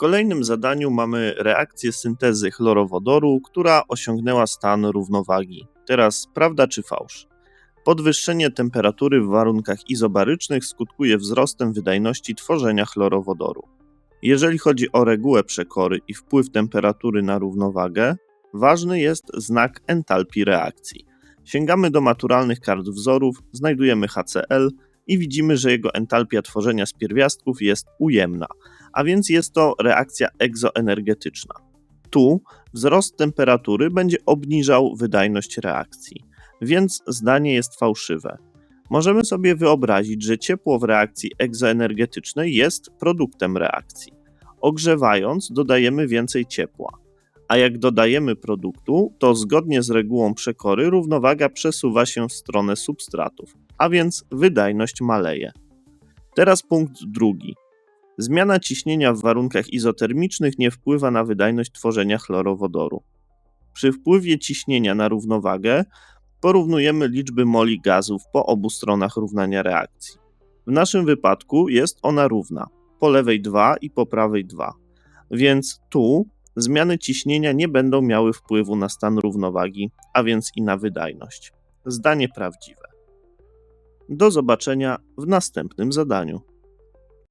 kolejnym zadaniu mamy reakcję syntezy chlorowodoru, która osiągnęła stan równowagi. Teraz prawda czy fałsz? Podwyższenie temperatury w warunkach izobarycznych skutkuje wzrostem wydajności tworzenia chlorowodoru. Jeżeli chodzi o regułę przekory i wpływ temperatury na równowagę, ważny jest znak entalpii reakcji. Sięgamy do maturalnych kart wzorów, znajdujemy HCl i widzimy, że jego entalpia tworzenia z pierwiastków jest ujemna, a więc jest to reakcja egzoenergetyczna. Tu wzrost temperatury będzie obniżał wydajność reakcji, więc zdanie jest fałszywe. Możemy sobie wyobrazić, że ciepło w reakcji egzoenergetycznej jest produktem reakcji. Ogrzewając, dodajemy więcej ciepła. A jak dodajemy produktu, to zgodnie z regułą przekory równowaga przesuwa się w stronę substratów, a więc wydajność maleje. Teraz punkt drugi. Zmiana ciśnienia w warunkach izotermicznych nie wpływa na wydajność tworzenia chlorowodoru. Przy wpływie ciśnienia na równowagę porównujemy liczby moli gazów po obu stronach równania reakcji. W naszym wypadku jest ona równa, po lewej 2 i po prawej 2. Więc tu zmiany ciśnienia nie będą miały wpływu na stan równowagi, a więc i na wydajność. Zdanie prawdziwe. Do zobaczenia w następnym zadaniu.